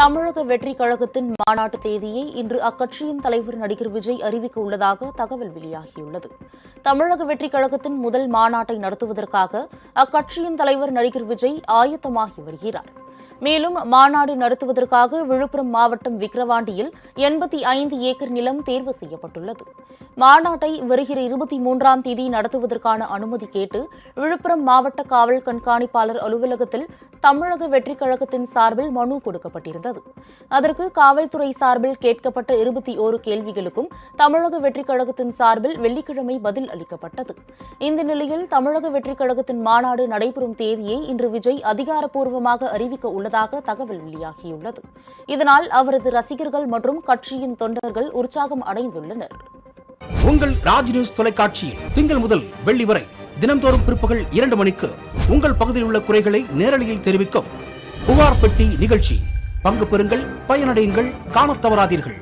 தமிழக வெற்றி கழகத்தின் மாநாட்டு தேதியை இன்று அக்கட்சியின் தலைவர் நடிகர் விஜய் அறிவிக்க உள்ளதாக தகவல் வெளியாகியுள்ளது. தமிழக வெற்றி கழகத்தின் முதல் மாநாட்டை நடத்துவதற்காக அக்கட்சியின் தலைவர் நடிகர் விஜய் ஆயத்தமாகி வருகிறார். மேலும் மாநாடு நடத்துவதற்காக விழுப்புரம் மாவட்டம் விக்கிரவாண்டியில் எண்பத்தி ஐந்து ஏக்கர் நிலம் தேர்வு செய்யப்பட்டுள்ளது. மாநாட்டை வருகிற இருபத்தி மூன்றாம் தேதி நடத்துவதற்கான அனுமதி கேட்டு விழுப்புரம் மாவட்ட காவல் கண்காணிப்பாளர் அலுவலகத்தில் தமிழக வெற்றிக் கழகத்தின் சார்பில் மனு கொடுக்கப்பட்டிருந்தது. அதற்கு காவல்துறை சார்பில் கேட்கப்பட்ட இருபத்தி ஓரு கேள்விகளுக்கும் தமிழக வெற்றிக் கழகத்தின் சார்பில் வெள்ளிக்கிழமை பதில் அளிக்கப்பட்டது. இந்த நிலையில் தமிழக வெற்றிக் கழகத்தின் மாநாடு நடைபெறும் தேதியை இன்று விஜய் அதிகாரப்பூர்வமாக அறிவிக்க உள்ளது. உள்ளதாக தகவல் வெளியாகியுள்ளது. இதனால் அவரது ரசிகர்கள் மற்றும் கட்சியின் தொண்டர்கள் உற்சாகம் அடைந்துள்ளனர். உங்கள் ராஜ் நியூஸ் தொலைக்காட்சியில் திங்கள் முதல் வெள்ளி வரை தினம்தோறும் பிற்பகல் இரண்டு மணிக்கு உங்கள் பகுதியில் உள்ள குறைகளை நேரலையில் தெரிவிக்கும் புகார் பெட்டி நிகழ்ச்சி. பங்கு பெறுங்கள் பயனடையுங்கள் காண தவறாதீர்கள்.